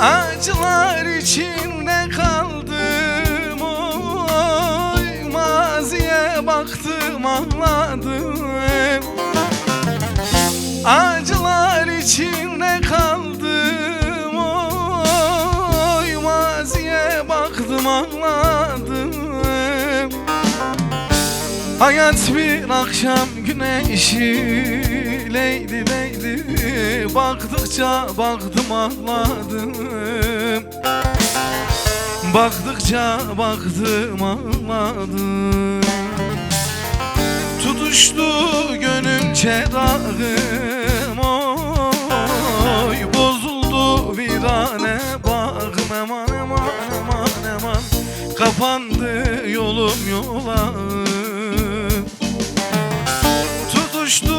Acılar içinde kaldım oy Maziye baktım ağladım Acılar içinde kaldım oy Maziye baktım ağladım Hayat bir akşam güneşi Leyli de Baktıkça baktım ağladım. Baktıkça baktım ağladım. Tutuştu gönül çerağım Oy bozuldu virane. Bakım eman eman eman eman Kapandı yolum yola Tutuştu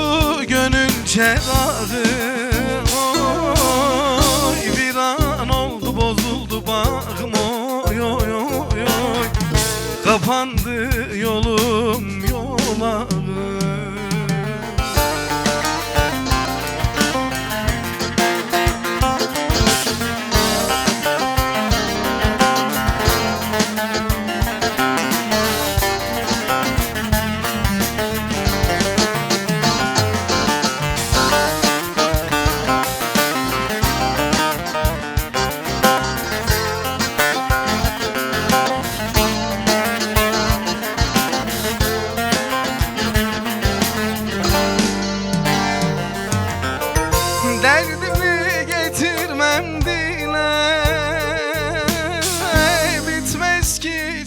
gönül çerağım Kapandı yolum yola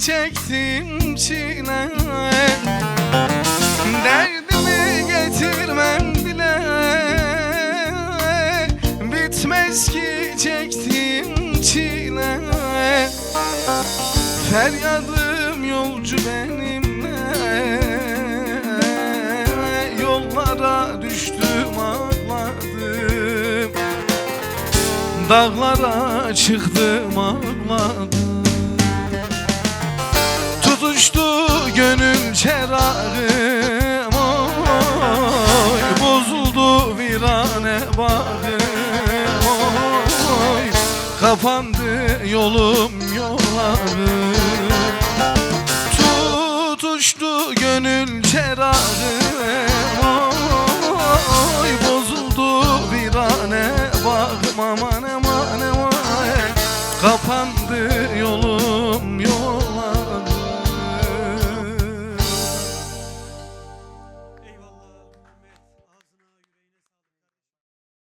çektim çile. Derdimi getirmem dile Bitmez ki çektim çile. Feryadım yolcu benimle. Yollara düştüm ağladım. Dağlara çıktım ağladım bağım Oy kapandı yolum yollarım. Tutuştu gönül çerağım Oy bozuldu virane Bakım aman aman aman. Kapandı